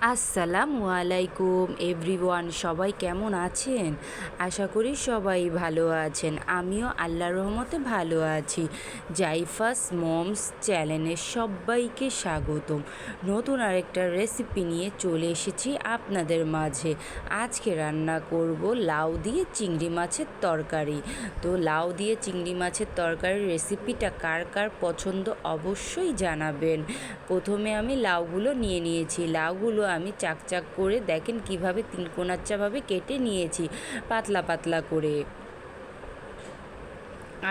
আসসালামু আলাইকুম এভরিওয়ান সবাই কেমন আছেন? আশা করি সবাই ভালো আছেন। আমিও আল্লাহর রহমতে ভালো আছি। জাইফাস মমস চ্যানেলের সবাইকে স্বাগতম। নতুন আরেকটা রেসিপি নিয়ে চলে এসেছি আপনাদের মাঝে। আজকে রান্না করব লাউ দিয়ে চিংড়ি মাছের তরকারি। তো লাউ দিয়ে চিংড়ি মাছের তরকারির রেসিপিটা কার কার পছন্দ অবশ্যই জানাবেন। প্রথমে আমি লাউগুলো নিয়ে নিয়েছি। লাউগুলো আমি চাকচাক করে দেখেন কীভাবে তিনকোনাচ্চাভাবে কেটে নিয়েছি, পাতলা পাতলা করে।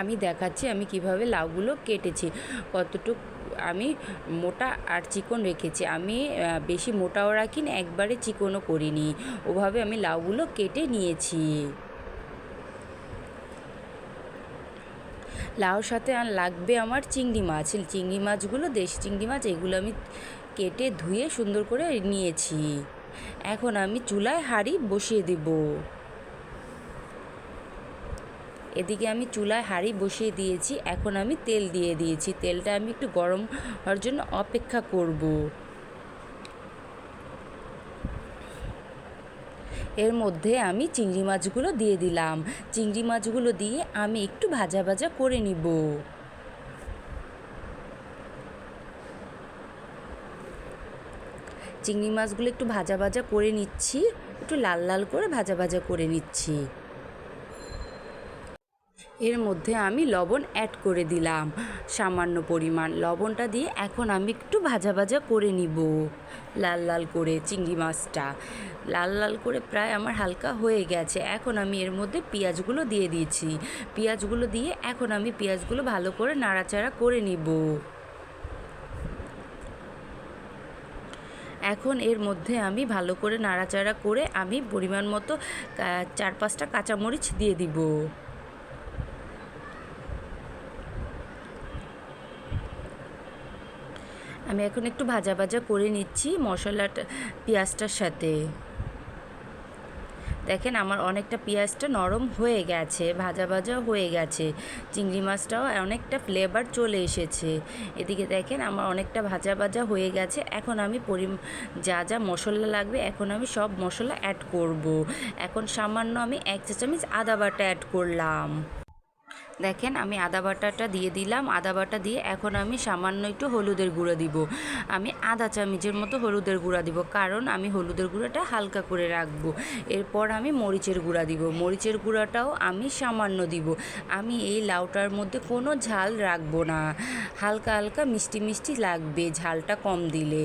আমি দেখাচ্ছি আমি কীভাবে লাউগুলো কেটেছি, কতটুক আমি মোটা আর চিকন রেখেছি। আমি বেশি মোটাও রাখি না একবারে চিকনও করিনি। ওভাবে আমি লাউগুলো কেটে নিয়েছি। লাউর সাথে আর লাগবে আমার চিংড়ি মাছ, চিংড়ি মাছগুলো, দেশি চিংড়ি মাছ, এগুলো আমি কেটে ধুয়ে সুন্দর করে নিয়েছি। এখন আমি চুলায় হাঁড়ি বসিয়ে দেব। এদিকে আমি চুলায় হাঁড়ি বসিয়ে দিয়েছি, এখন আমি তেল দিয়ে দিয়েছি। তেলটা আমি একটু গরম হওয়ার জন্য অপেক্ষা করব। এর মধ্যে আমি চিংড়ি মাছগুলো দিয়ে দিলাম। চিংড়ি মাছগুলো দিয়ে আমি একটু ভাজা ভাজা করে নিব। চিংড়ি মাছগুলো একটু ভাজা ভাজা করে নিচ্ছি, একটু লাল লাল করে ভাজা ভাজা করে নিচ্ছি। এর মধ্যে আমি লবণ অ্যাড করে দিলাম, সামান্য পরিমাণ। লবণটা দিয়ে এখন আমি একটু ভাজা ভাজা করে নিব, লাল লাল করে চিংড়ি মাছটা। লাল লাল করে প্রায় আমার হালকা হয়ে গেছে, এখন আমি এর মধ্যে পেঁয়াজগুলো দিয়ে দিয়েছি। পেঁয়াজগুলো দিয়ে এখন আমি পেঁয়াজগুলো ভালো করে নাড়াচাড়া করে নিব। এখন এর মধ্যে আমি ভালো করে নাড়াচাড়া করে আমি পরিমাণ মতো চার পাঁচটা কাঁচামরিচ দিয়ে দিব। আমি এখন একটু ভাজা ভাজা করে নিচ্ছি মশলাটা, পেঁয়াজটার সাথে। দেখেন আমার অনেকটা পেঁয়াজটা নরম হয়ে গেছে, ভাজা ভাজা হয়ে গেছে, চিংড়ি মাছটাও অনেকটা ফ্লেভার চলে এসেছে এদিকে দেখেন আমার অনেকটা ভাজা ভাজা হয়ে গেছে, এখন আমি পরি যা যা মশলা লাগবে এখন আমি সব মশলা অ্যাড করব। এখন সামান্য আমি এক চা চামচ আদা বাটা অ্যাড করলাম দেখেন আমি আদা বাটাটা দিয়ে দিলাম। আদা বাটা দিয়ে এখন আমি সামান্য একটু হলুদের গুঁড়ো দিব। আমি আধা চামচের মতো হলুদের গুঁড়া দিব, কারণ আমি হলুদের গুঁড়াটা হালকা করে রাখব। এরপর আমি মরিচের গুঁড়া দিব। মরিচের গুঁড়াটাও আমি সামান্য দিব। আমি এই লাউটার মধ্যে কোনো ঝাল রাখব না। হালকা হালকা মিষ্টি মিষ্টি লাগবে ঝালটা কম দিলে।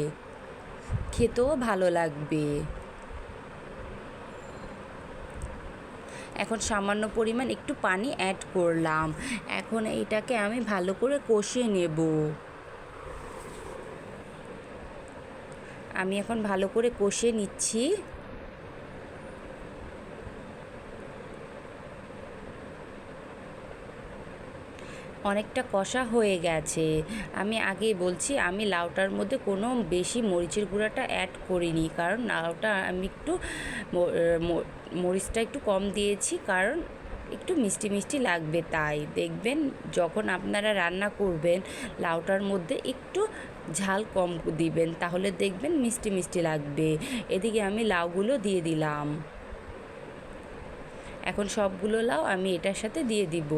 খেতেও ভালো লাগবে। এখন সামান্য পরিমাণ একটু পানি অ্যাড করলাম। এখন এইটাকে আমি ভালো করে কষিয়ে নেব। আমি এখন ভালো করে কষিয়ে নিচ্ছি। অনেকটা কষা হয়ে গেছে। আমি আগেই বলছি, আমি লাউটার মধ্যে কোনো বেশি মরিচের গুঁড়াটা অ্যাড করিনি, কারণ লাউটা আমি একটু মরিচটা একটু কম দিয়েছি, কারণ একটু মিষ্টি মিষ্টি লাগবে তাই। দেখবেন যখন আপনারা রান্না করবেন, লাউটার মধ্যে একটু ঝাল কম দিবেন, তাহলে দেখবেন মিষ্টি মিষ্টি লাগবে। এদিকে আমি লাউগুলো দিয়ে দিলাম। এখন সবগুলো লাউ আমি এটার সাথে দিয়ে দিব।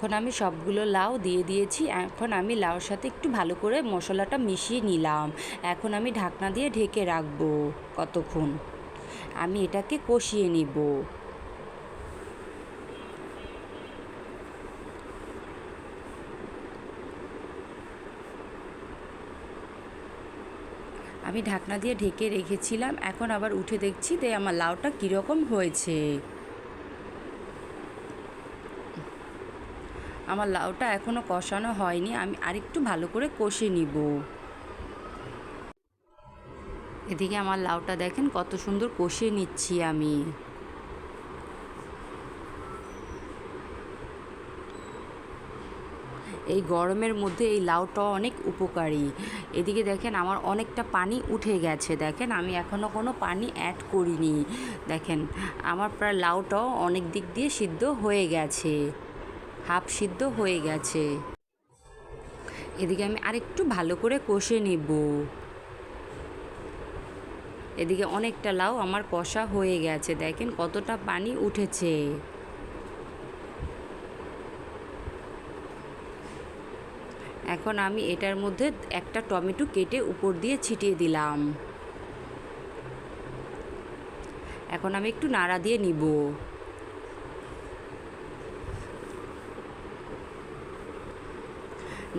এখন আমি সবগুলো লাউ দিয়ে দিয়েছি। এখন আমি লাউর সাথে একটু ভালো করে মশলাটা মিশিয়ে নিলাম। এখন আমি ঢাকনা দিয়ে ঢেকে রাখব কতক্ষণ। আমি এটাকে কষিয়ে নিব। আমি ঢাকনা দিয়ে ঢেকে রেখেছিলাম। এখন আবার উঠে দেখছি যে আমার লাউটা কীরকম হয়েছে। আমার লাউটা এখনও কষানো হয়নি, আমি আরেকটু ভালো করে কষে নিব। এদিকে আমার লাউটা দেখেন কত সুন্দর কষে নিচ্ছি আমি। এই গরমের মধ্যে এই লাউটা অনেক উপকারী। এদিকে দেখেন আমার অনেকটা পানি উঠে গেছে, দেখেন আমি এখনও কোনো পানি অ্যাড করিনি। দেখেন আমার প্রায় লাউটাও অনেক দিক দিয়ে সিদ্ধ হয়ে গেছে। হাফ সিদ্ধ হয়ে গেছে। এদিকে আমি আরেকটু ভালো করে কষে নিব। এদিকে অনেকটা লাউ আমার কষা হয়ে গেছে। দেখেন কতটা পানি উঠেছে। এখন আমি এটার মধ্যে একটা টমেটো কেটে উপর দিয়ে ছিটিয়ে দিলাম। এখন আমি একটু নাড়া দিয়ে নিব।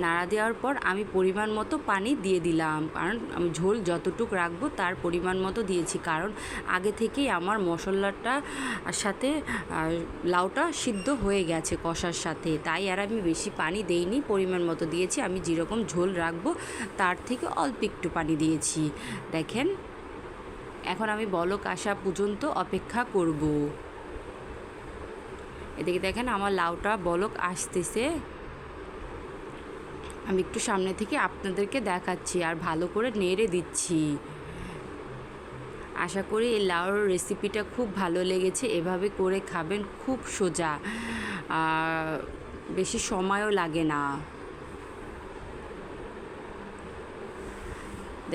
নাড়া দেওয়ার পর আমি পরিমাণ মতো পানি দিয়ে দিলাম। কারণ আমি ঝোল যতটুক রাখব তার পরিমাণ মতো দিয়েছি। কারণ আগে থেকেই আমার মশলাটা সাথে লাউটা সিদ্ধ হয়ে গেছে কষার সাথে। তাই আর আমি বেশি পানি দেইনি, পরিমাণ মতো দিয়েছি। আমি যেরকম ঝোল রাখব তার থেকে অল্প একটু পানি দিয়েছি। দেখেন, এখন আমি বলক আসা পর্যন্ত অপেক্ষা করব। এদিকে দেখেন আমার লাউটা বলক আসতেছে। আমি একটু সামনে থেকে আপনাদেরকে দেখাচ্ছি আর ভালো করে নেড়ে দিচ্ছি। আশা করি এই লাউর রেসিপিটা খুব ভালো লেগেছে। এভাবে করে খাবেন, খুব সোজা। বেশি সময়ও লাগে না।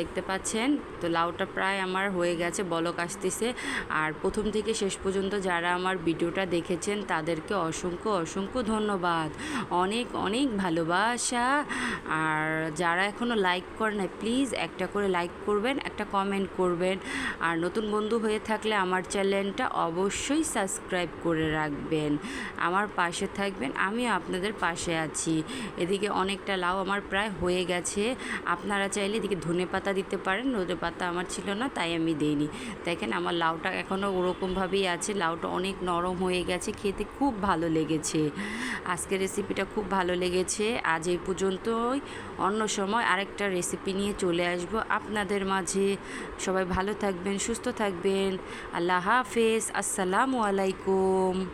দেখতে পাচ্ছেন। তো লাউটা প্রায় আমার হয়ে গেছে, বলক আসতেছে। আর প্রথম থেকে শেষ পর্যন্ত যারা আমার ভিডিওটা দেখেছেন, তাদেরকে অসংখ্য অসংখ্য ধন্যবাদ। অনেক অনেক ভালোবাসা। আর যারা এখনও লাইক করে না প্লিজ একটা করে লাইক করবেন, একটা কমেন্ট করবেন। আর নতুন বন্ধু হয়ে থাকলে আমার চ্যানেলটা অবশ্যই সাবস্ক্রাইব করে রাখবেন। আমার পাশে থাকবেন, আমিও আপনাদের পাশে আছি। এদিকে অনেকটা লাউ আমার প্রায় হয়ে গেছে। আপনারা চাইলে এদিকে ধনে পাতা দিতে পারেন ধনে পাতা আমার ছিল না, তাই আমি দেইনি। দেখেন আমার লাউটা এখনও ওরকমভাবেই আছে, লাউটা অনেক নরম হয়ে গেছে, খেতে খুব ভালো লেগেছে। আজকের রেসিপিটা খুব ভালো লেগেছে। আজ এই পর্যন্তই। অন্য সময় আরেকটা রেসিপি নিয়ে চলে আসব আপনাদের মাঝে। সবাই ভালো থাকবেন, সুস্থ থাকবেন। আল্লাহ হাফেজ। আসসালামু আলাইকুম।